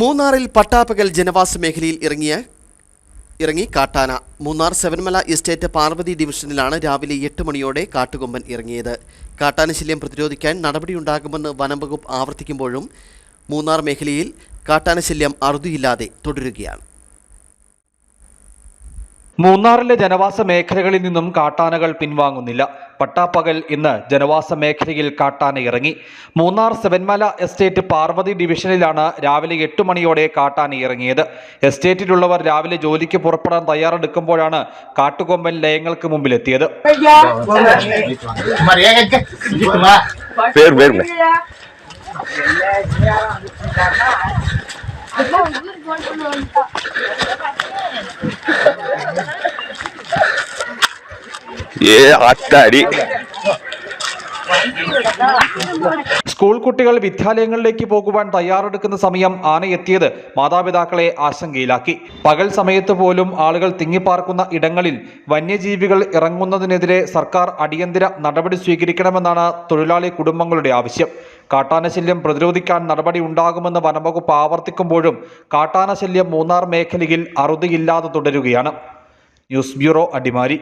മൂന്നാറിൽ പട്ടാപ്പകൽ ജനവാസ മേഖലയിൽ ഇറങ്ങിയ ഇറങ്ങി കാട്ടാന. മൂന്നാർ സെവൻമല എസ്റ്റേറ്റ് പാർവതി ഡിവിഷനിലാണ് രാവിലെ എട്ട് മണിയോടെ കാട്ടുകൊമ്പൻ ഇറങ്ങിയത്. കാട്ടാനശല്യം പ്രതിരോധിക്കാൻ നടപടിയുണ്ടാകുമെന്ന് വനംവകുപ്പ് ആവർത്തിക്കുമ്പോഴും മൂന്നാർ മേഖലയിൽ കാട്ടാനശല്യം അറുതിയില്ലാതെ തുടരുകയാണ്. മൂന്നാറിലെ ജനവാസ മേഖലകളിൽ നിന്നും കാട്ടാനകൾ പിൻവാങ്ങുന്നില്ല. പട്ടാപ്പകൽ ഇന്ന് ജനവാസ മേഖലയിൽ കാട്ടാന ഇറങ്ങി. മൂന്നാർ സെവൻമല എസ്റ്റേറ്റ് പാർവതി ഡിവിഷനിലാണ് രാവിലെ എട്ട് മണിയോടെ കാട്ടാന ഇറങ്ങിയത്. എസ്റ്റേറ്റിലുള്ളവർ രാവിലെ ജോലിക്ക് പുറപ്പെടാൻ തയ്യാറെടുക്കുമ്പോഴാണ് കാട്ടുകൊമ്പൻ ലയങ്ങൾക്ക് മുമ്പിലെത്തിയത്. ഏ അത്തടി. സ്കൂൾ കുട്ടികൾ വിദ്യാലയങ്ങളിലേക്ക് പോകുവാൻ തയ്യാറെടുക്കുന്ന സമയം ആന എത്തിയത് മാതാപിതാക്കളെ ആശങ്കയിലാക്കി. പകൽ സമയത്ത് പോലും ആളുകൾ തിങ്ങിപ്പാർക്കുന്ന ഇടങ്ങളിൽ വന്യജീവികൾ ഇറങ്ങുന്നതിനെതിരെ സർക്കാർ അടിയന്തര നടപടി സ്വീകരിക്കണമെന്നാണ് തൊഴിലാളി കുടുംബങ്ങളുടെ ആവശ്യം. കാട്ടാനശല്യം പ്രതിരോധിക്കാൻ നടപടി ഉണ്ടാകുമെന്ന് വനംവകുപ്പ് ആവർത്തിക്കുമ്പോഴും കാട്ടാനശല്യം മൂന്നാർ മേഖലയിൽ അറുതിയില്ലാതെ തുടരുകയാണ്. News bureau Adimali.